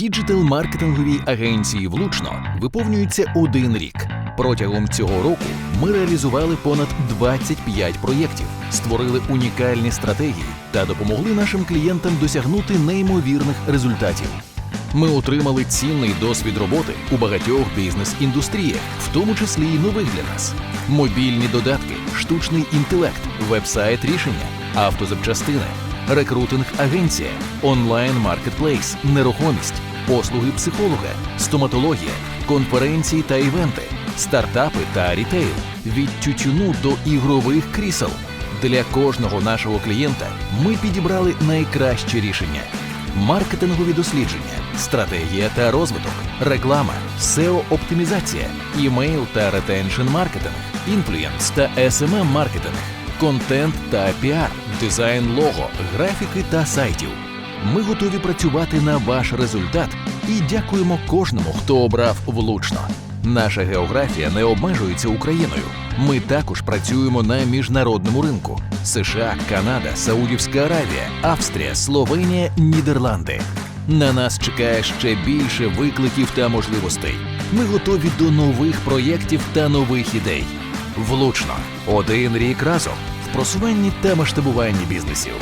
Діджитал-маркетинговій агенції влучно виповнюється один рік. Протягом цього року ми реалізували понад 25 проєктів, створили унікальні стратегії та допомогли нашим клієнтам досягнути неймовірних результатів. Ми отримали цінний досвід роботи у багатьох бізнес-індустріях, в тому числі й нових для нас: мобільні додатки, штучний інтелект, веб-сайт рішення, автозапчастини, рекрутинг агенція, онлайн маркетплейс, нерухомість, послуги психолога, стоматологія, конференції та івенти, стартапи та рітейл, від тютюну до ігрових крісел. Для кожного нашого клієнта ми підібрали найкращі рішення: маркетингові дослідження, стратегія та розвиток, реклама, SEO-оптимізація, імейл та ретеншн маркетинг, інфлюєнс та SMM маркетинг, контент та піар, дизайн лого, графіки та сайтів. Ми готові працювати на ваш результат і дякуємо кожному, хто обрав влучно. Наша географія не обмежується Україною. Ми також працюємо на міжнародному ринку: США, Канада, Саудівська Аравія, Австрія, Словенія, Нідерланди. На нас чекає ще більше викликів та можливостей. Ми готові до нових проєктів та нових ідей. Влучно один рік разом в просуванні та масштабуванні бізнесів.